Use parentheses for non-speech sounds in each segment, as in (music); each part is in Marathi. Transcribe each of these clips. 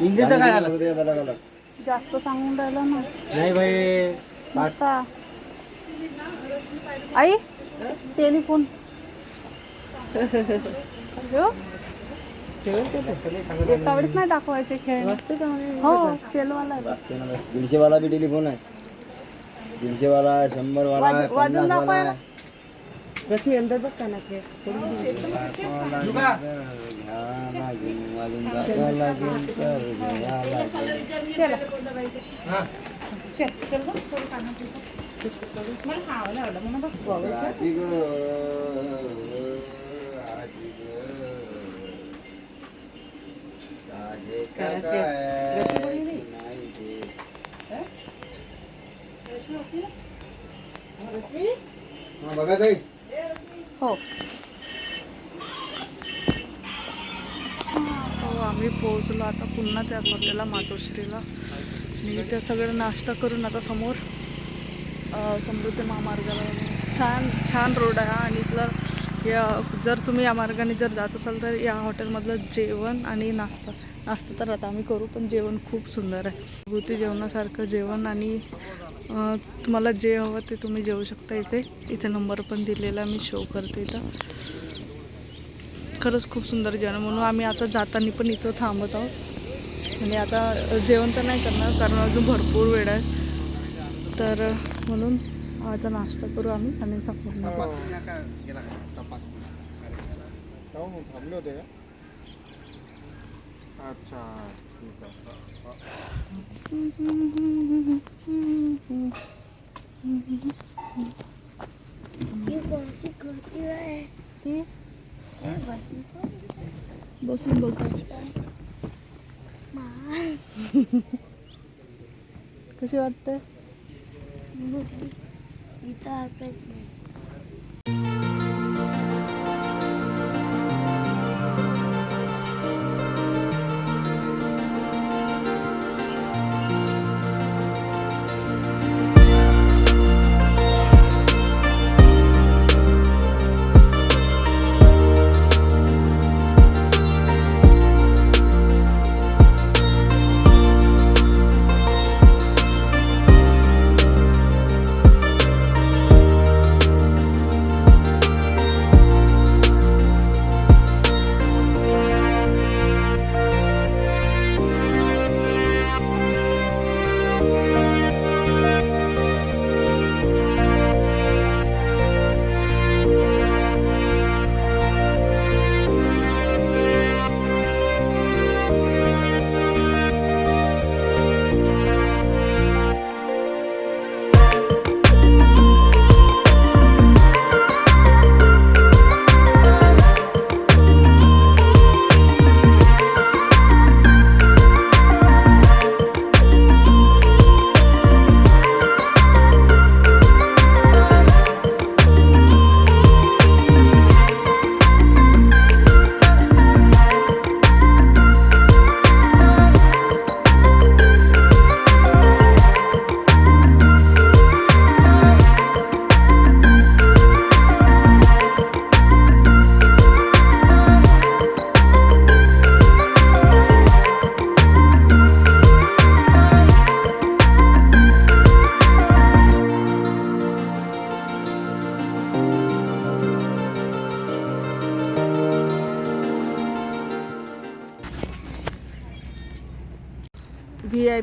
इंजिन तर काय झालं. जास्त सांगून राहिला ना नाही भाई पाच का आई टेलिफोन हो? एका वेळेस नाही दाखवायचे खेळ हो सेलवाला आहे. बाई. दीडशेवाला बी टेलिफोन आहे दीडशेवाला आहे शंभरवाला आहे वाज- वाजून पन्नासवाला दाखवा. आहे रश्मी अंदर बघ का ना खेळ घ्या हो. हो आम्ही पोहोचलो आता पुन्हा त्याच हॉटेलला मातोश्रीला. मी त्या सगळं नाश्ता करून आता समोर समृद्धी महामार्गाला छान छान रोड आहे हा. आणि इथलं या जर तुम्ही या मार्गाने जर जात असाल तर या हॉटेलमधलं जेवण आणि नाश्ता नाश्ता तर आता आम्ही करू पण जेवण खूप सुंदर आहे. भूती जेवणासारखं जेवण आणि तुम्हाला जे हवं ते तुम्ही जेवू शकता इथे. इथे नंबर पण दिलेला मी शो करते इथं. खरंच खूप सुंदर जेवण. म्हणून आम्ही आता जाताना पण इथं थांबत आहोत. आणि आता जेवण तर नाही करणार कारण अजून भरपूर वेळ आहे. तर म्हणून आता नाश्ता करू आम्ही आणि संपूर्ण थांबले होते का अच्छा ठीक आहे ती बसून बघ कशी वाटते इथं आताच नाही.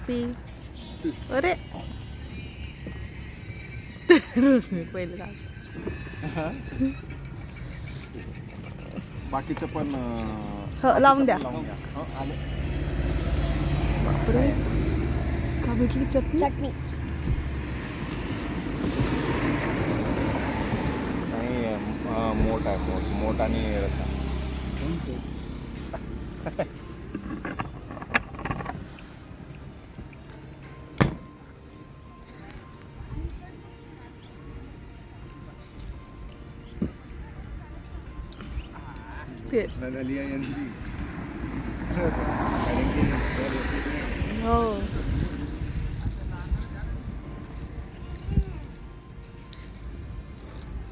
व्ही आय पी अरे रश्मी पहिले राग. बाकीचं पण अं, हो, लावून द्या लावून घ्या हं, आले अरे का भेटली चटणी चटणी नाही अं, मोठ आहे मोठ मोठ आणि रस्सा ते हो.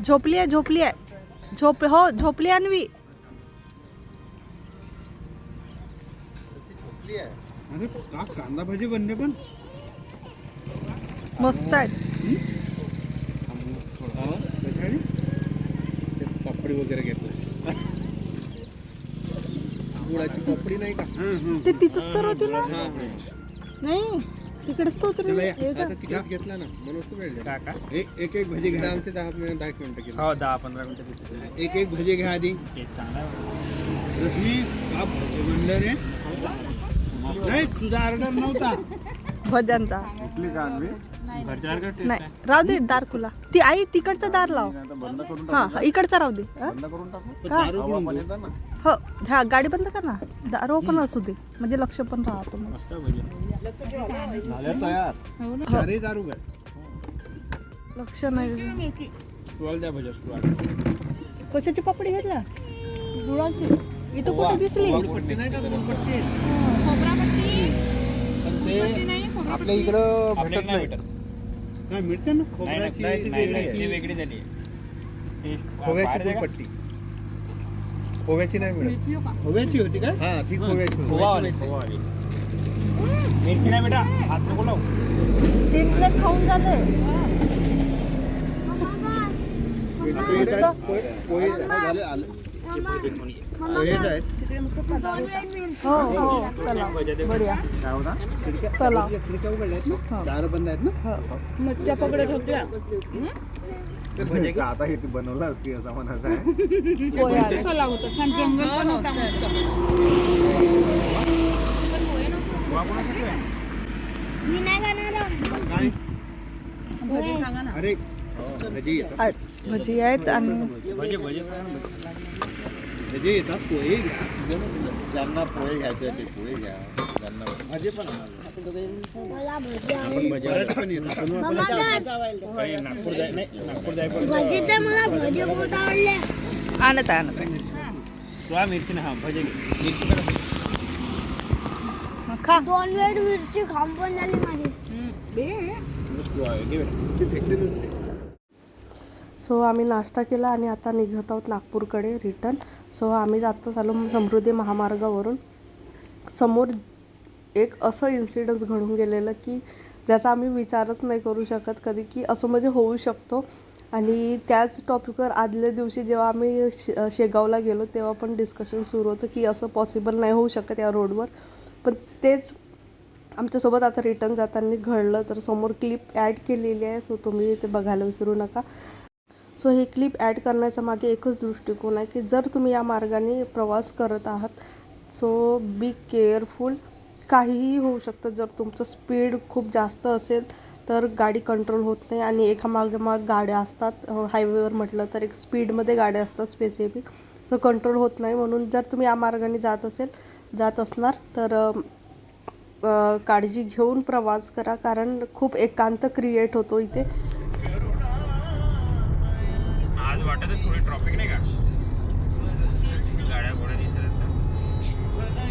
झोपली आहे झोपली आहे. झोप हो झोपली आहे अन्वी. अरे का कांदा भाजी बनले पण? मस्त आहे पापडी वगैरे घेतलं. गुळाची पापडी नाही का? ते तिथंच तर होती ना? नाही तिकडेच तर होती ना. हे? आता तिकीट घेतला ना. म्हणून तो वेळ काका? एक एक एक भजी घ्या. आमचे दहा मिनिट दहा एक मिनिटं केलं. हो दहा पंधरा मिनिटं तिथे एक एक भजी घ्या आधी. केक चांगला आहे. रश्मी का भजी बनलं रे. नाही तुझा ऑर्डर नव्हता. भजनचा कुठली नाही. राहू दे दार खुला ती आई तिकडचा दार लाव. बंद करून हा हा, इकडचा राहू दे हा? बंद करून टाकू? का? दारू पिऊन देऊ. हो हा गाडी बंद कर ना. दार ओपन असू दे म्हणजे लक्ष पण राहतो मग. मस्त भजी झाल्या तयार चारही दारू लक्ष नाही द्या कशाची पापडी घेतला गुळाची. इथं कुठे दिसली? पट्टी नाही का पट्टी पण ते आपल्या इकडं भेटत नाही काय मिळते ना? नाही, नाही, खोबऱ्याची नाही, ती नाही, वेगळी नाही, ती आहे. वेगळी झाली ती खोव्याची बाहेर आहे का? खोव्याची नाही मिळत. खोव्याची होती का हा ती खोव्याची. खोवावाली, खोवावाली. मिरची नाही बेटा हात नको लावू. तीन प्लेट खाऊन आता हे काय? पोहे- पोहे झाले आले हो हो. तलाव बढिया. काय होता? खिडक्या तलाव. खिडक्या उघडल्या आहेत ना? दार बंद आहेत ना? हो. मच्छ्या पकडत होत्या. ते का आता हे बनवलं असती असं म्हणायचं आहे? पोहे आले. मी नाही खाणार. काय? अरे भजी आहेत. भजी आहेत आणि भजी भजी भजी येतात पोहे घ्या. ज्यांना पोहे घ्यायचे ते पोहे घ्या. ज्यांना भजी पण आवडले. आणत आणत तुला मिरची नाही हा भजी. मिरची खा. दोन वेळ मिरची पण झाली माझी. सो आम्ही नाश्ता केला आणि आता निघत आहोत नागपूरकडे रिटर्न. सो आम्ही जातच आलो समृद्धी महामार्गावरून. समोर एक असं इन्सिडन्स घडून गेलेलं की ज्याचा आम्ही विचारच नाही करू शकत कधी की असं म्हणजे होऊ शकतो. आणि त्याच टॉपिकवर आदल्या दिवशी जेव्हा आम्ही शे शेगावला गेलो तेव्हा पण डिस्कशन सुरू होतं की असं पॉसिबल नाही होऊ शकत या रोडवर पण तेच आमच्यासोबत आता रिटर्न जाताना घडलं तर समोर क्लिप ॲड केलेली आहे सो तुम्ही ते बघायला विसरू नका. सो हे क्लिप ॲड करण्याचा मागे एकच दृष्टिकोन आहे की जर तुम्ही या मार्गाने प्रवास करत आहात सो बी केअरफुल काहीही होऊ शकतं. जर तुमचं स्पीड खूप जास्त असेल तर गाडी कंट्रोल होत नाही आणि एका मागमाग गाड्या असतात. हायवेवर म्हटलं तर एक स्पीडमध्ये गाड्या असतात स्पेसिफिक सो कंट्रोल होत नाही. म्हणून जर तुम्ही या मार्गाने जात असेल जात असणार तर काळजी घेऊन प्रवास करा. कारण खूप एकांत क्रिएट होतो इथे. आज वाटत थोडी ट्रॉफिक नाही का? गाड्या घोड्या दिसत असतात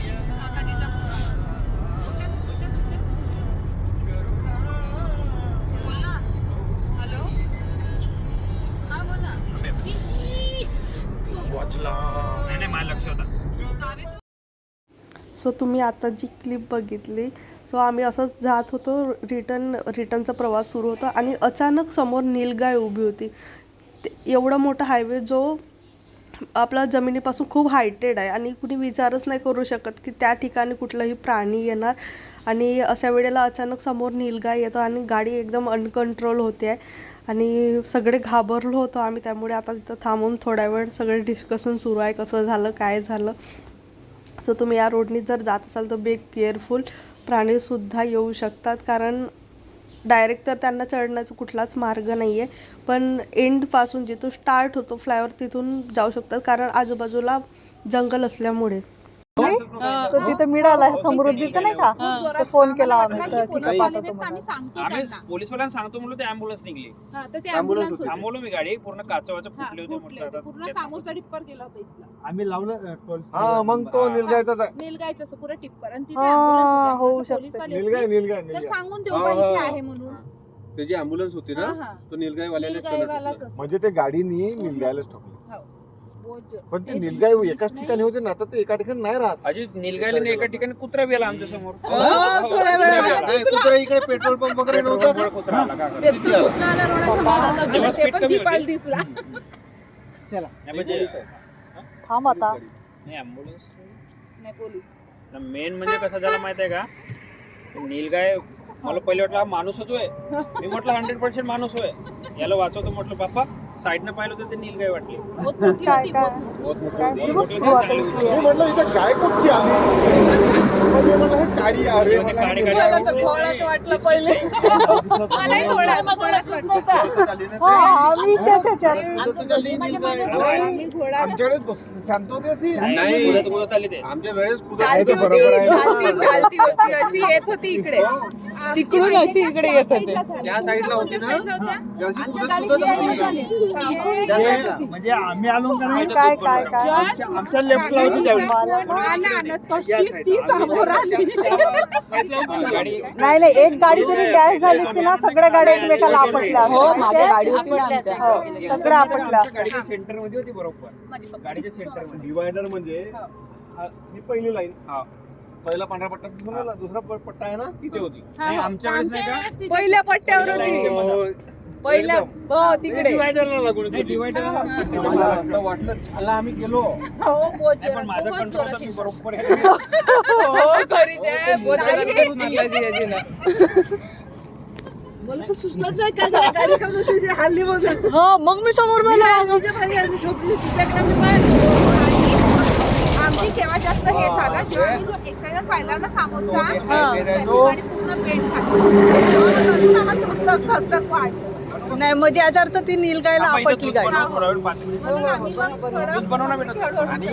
सो तुम्ही आता जी क्लिप बघितली सो आम्ही असंच जात होतो रिटर्न रिटर्नचा प्रवास सुरू होता आणि अचानक समोर नीलगाय उभी होती. एवढा मोठा हायवे जो आपला जमिनीपासून खूप हायटेड आहे आणि कुणी विचारच नाही करू शकत की त्या ठिकाणी कुठलाही प्राणी येणार. आणि अशा वेळेला अचानक समोर नीलगाय येतो आणि गाडी एकदम अनकंट्रोल होते. आहे आणि सगळे घाबरलो होतो आम्ही त्यामुळे आता तिथं थांबून थोड्या वेळ सगळे डिस्कशन सुरू आहे कसं झालं काय झालं. सो तुम्ही या रोडनी जर जात असाल तर बे केअरफुल प्राणीसुद्धा येऊ शकतात कारण डायरेक्ट तर त्यांना चढण्याचा कुठलाच मार्ग नाही आहे पण एंडपासून जिथून स्टार्ट होतो फ्लायओवर तिथून जाऊ शकतात. कारण आजूबाजूला जंगल असल्यामुळे. तो तिथे मिळाला समृद्धीचा नाही का? तो फोन केला आम्ही. तर तिथे पाठवतो म्हणून. आम्ही पोलीसवाल्यांना सांगतो म्हणलं ते अँब्युलन्स निघली. थांबवलं मी गाडी पूर्ण काचवाचं फुटले होते पूर्ण समोरचा टिप्पर गेला होता इथला. आम्ही लावलं हा मग तो आहे निलगायचं असं पुरं टिप्पर. आणि तिथे. होऊ शकते. निलगाय. निलगाय तर निलगाय. सांगून देऊ इथे. आहे म्हणून. त्याची अँब्युलन्स होती ना. तो निलगाईवालाच असं. म्हणजे ते गाडीनी निलगायलाच ठोकली. पण ते निलगाय एकाच ठिकाणी होते ना आता ते एका ठिकाणी नाही राहत. अजित नीलगायला एका ठिकाणी कुत्रा गेला आमच्यासमोर थोड्या वेळात. नाही, कुत्रा इकडे पेट्रोल पंप वगैरे नव्हता का? कुत्रा आला का? ते कुठं आलं रोडाच्या मागं तेव्हा गेलं, ते speed पण कमी दीपाला होती. दिसला. नाही म्हणजे थांब आता. नाही ambulance नाही. पोलीस. मेन म्हणजे कसं झालं माहीत आहे का? ते नीलगाय मला पहिले वाटलं हा माणूसच होय. मी म्हटलं हंड्रेड पर्सेंट माणूस होय. याला वाचवतो म्हटलं बाप्पा साईडनं पाहिलं तर ते नीलगाय वाटली. बहुत मोठी काय होती काय? बहुत मोठी. काय मोठी दिवस होती, सुरू आता चांगली इथली मी आहे. म्हटलं इथं गाय कुठची आली? म्हणजे म्हटलं हे काळी अरे मला काडी हे मला तर काडी घोडाच वाटलं पहिले. मलाही घोडा घोडाच नव्हता. आली ना हा ते. आम्ही छे, छे, छे. इथं तुझ्या ली निलगाय. आम्ही घोडा आमच्याकडे बस- शांत होते अशी? नाही. कुदत कुदत आली ते. आमच्या वेळेस कुठं आहे चालती ते बरोबर होती आहे. चालती चालती होती अशी येत होती इकडे. तिकडून अशी इकडे येत होते. त्या साईडला होती ना? ती अशी कुदत कुदत आली. त्या म्हणजे साईडला. म्हणजे आम्ही आलो का नाही काय काय काय? आमच्या- लेफ्टला होती त्यावेळी नाही नाही एक गाडी जरी डॅश झाली असती ना सगळ्या गाड्या एकमेकाला आपटल्या हो असत्या. माझ्या गाडी होती ना आमच्या. हो, असत्या. गाडीच्या सेंटरमध्ये होती बरोबर. गाडीच्या सेंटरमध्ये डिवायडर म्हणजे हा, ही पहिली लाईन हा. पहिला पांढरा पट्टा दुसरा पट्टा आहे ना तिथे होती. नाही, आमच्या वेळेस नाही का? पहिल्या पट्ट्यावर होती. पहिल्या हो तिकडे. लागून नाही डिवायडर मला वाटलं. झाला आम्ही गेलो. हो बहुत पण जोरात, माझं बहुत कंट्रोल जोरात. मी बरोबर (laughs) हे- हो घरी जाय बहुत जोरात करून आणला जिजाजीनं. हो मग मी समोर आमची केव्हा जास्त हे झालं. जेव्हा आम्ही जो एक्सिडेंट पाहिला ना समोरचा हा. त्याची गाडी पूर्ण पेंट झाली. आम्हाला धक धक धक धक वाढलं नाही म्हणजे याचा अर्थ ती नीलगायला आपटली. म्हणून आम्ही मग थोडं. आणि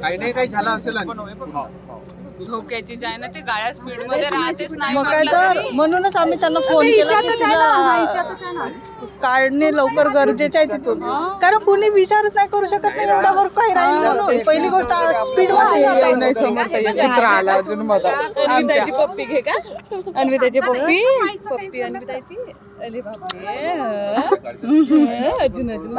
काही नाही काही झालं असेल आणि. धोक्याची आहे ना ते गाड्या स्पीडमध्ये राहतेच नाही मग काय तर? म्हणूनच आम्ही त्यांना फोन केला की तिला काढणे लवकर गरजेचे आहे तिथून. कारण कुणी विचारच नाही करू शकत नाही एवढ्यावर काही राहील म्हणून पहिली गोष्ट स्पीडमध्ये आहे. समोर कुत्रा आला अजून माझा अन्विताची पप्पी घे का? अन्विताची पप्पी. पप्पी अन्विताची. अरे बापरे. अजून अजून.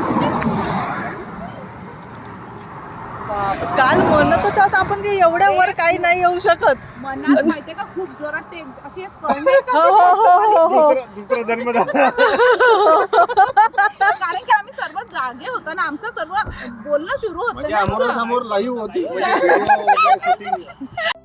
फोन काल म्हणतच आहोत आपण की एवढ्या वर काही नाही येऊ शकत मनात माहितीये का खूप जोरात ते असे कळले हो हो हो हो हो दुसरा- दुसरा जन्म झाला (laughs) कारण की आम्ही सर्व जागे होतो ना आमचं सर्व बोलणं सुरू होतं म्हणजे ना आमचं. समोर लाईव्ह होती म्हणजे video वगैरे shooting.